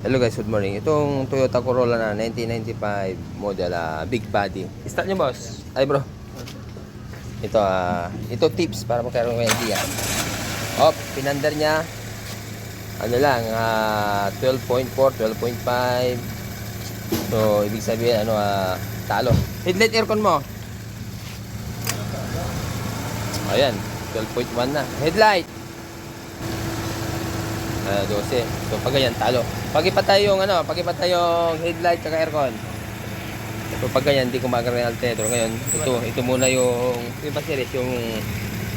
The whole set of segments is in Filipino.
Hello guys, good morning. Itong Toyota Corolla na 1995 model, ah, big body. Start nyo boss. Ay bro. Ito, ah, ito tips para magkaroon ng idea. Op, pinander niya. Ano lang, ah, 12.4, 12.5. So, ibig sabihin, ano, ah, talo. Headlight aircon mo. Ayan, 12.1 na. Headlight. Ah, 12. So pag ganyan, talo. Pag ipatay yung ano, pag ipatay yung headlight at aircon. So pag ganyan, hindi kumagana yung alternator. Ngayon, ito, ito muna yung, yung series, yung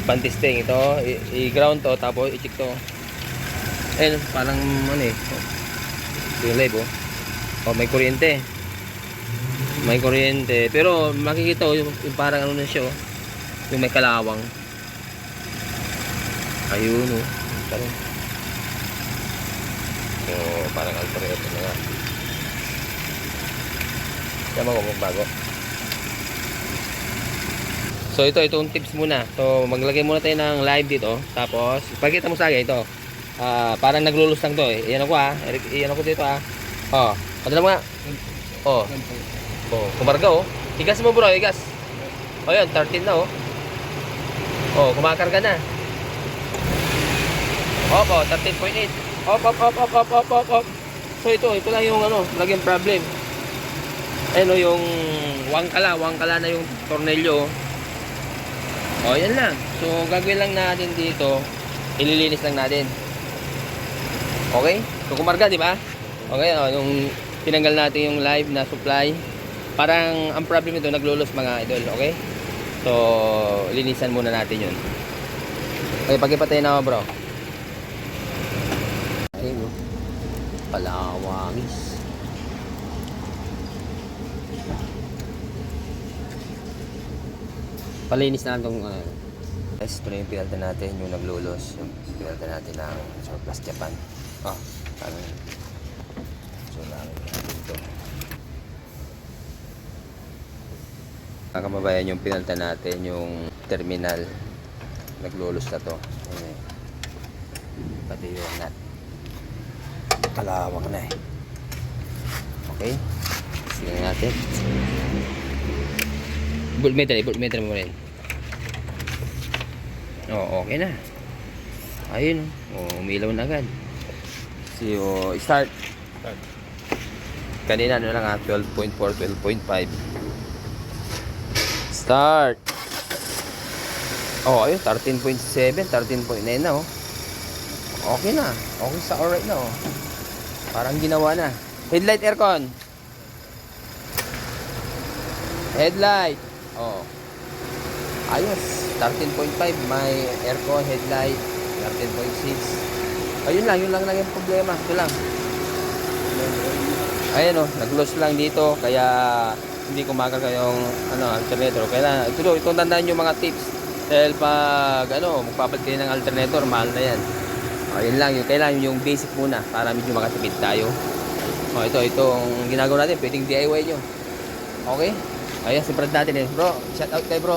pantisting. Ito, i-ground to, tapos i-check to. Ayun, parang ano eh. Ito yung live oh. Oh, may kuryente. May kuryente. Pero makikita oh, yung, yung parang ano na siya oh. Yung may kalawang. Ayun oh. Parang Parang alternator na nga. Tama ko bago. So, ito, itong tips muna. So, maglagay muna tayo ng live dito. Tapos, pagkita mo sa akin, ito. Ah, parang naglulus lang to eh. Iyan ako ah. Iyan ako dito ah. Oh, padala mo nga. Oh. Oh, kumarga oh. Igas mo bro, igas. Oh, yun, 13 na oh. Oh, kumakarga na. Opo, 13.8. Op, op, op, op, op, op, op, op. So ito, ito lang yung ano, laging problem. Ayun o, yung wangkala, wangkala na yung tornilyo. O, yan lang. So, gagawin lang natin dito, ililinis lang natin. Okay? So, kumarga, di ba? Okay, o, yung tinanggal natin yung live na supply. Parang, ang problem ito, naglulos mga idol, okay? So, linisan muna natin yun. Okay, pagkipatay na ako, bro. Ayun, oh. Palawangis. Palinis na itong uh, guys, ito na yung pinalta natin, yung naglulos. Yung pinalta natin ng surplus Japan. Ah, ano yun? So, namin natin ito. Mga yung pinalta natin, yung terminal. Naglulos na to. Pati yung nut kalawang na eh. Okay? Sige natin. Voltmeter, voltmeter mo rin. Oo, okay na. Ayun, oh, umilaw na agad. Si oh, start. Kanina ano lang ah, 12.4, 12.5. Start. Oh, ayun, 13.7, 13.9 na oh. Okay na. Okay sa alright na oh. Parang ginawa na. Headlight aircon. Headlight. Oh. Ayos. 13.5 may aircon, headlight. 13.6. Ayun lang, yun lang lang yung problema. Ito lang. Ayan oh, nag-loss lang dito kaya hindi kumakarga yung ano, alternator. Kaya ito, itong tandaan yung mga tips. Dahil pag ano, magpapalit kayo ng alternator, mahal na yan. O, yun lang, yung kailangan yung basic muna para medyo makatipid tayo. O, ito, itong ginagawa natin, pwedeng DIY nyo. Okay? Ayan, si Brad natin eh. Bro, shout out kay bro.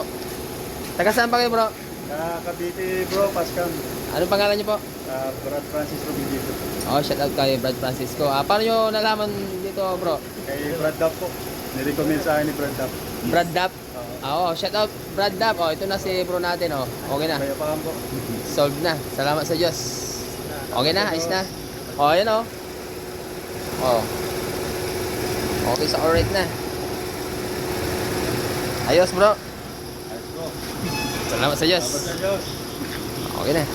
Taga saan pa kayo bro? Ah, Cavite bro, Pascal. Anong pangalan niyo po? Ah, Brad Francis Robinito. Oh, shout out kay Brad Francisco. Ah, paano nyo nalaman dito bro? Kay Brad Dap po. Nirecommend sa akin ni Brad Dap. Brad Dap. Oo. Ah, oh, shout out Brad Dap. Oh, ito na si bro natin oh. Okay na. Kaya pa po. Solved na. Salamat sa Diyos. Okay na, ayos na. Oh, ayan oh. Oh. Okay sa alright na. Ayos bro. Ayos bro. Salamat sa Diyos. Salamat sa Diyos. Okay na.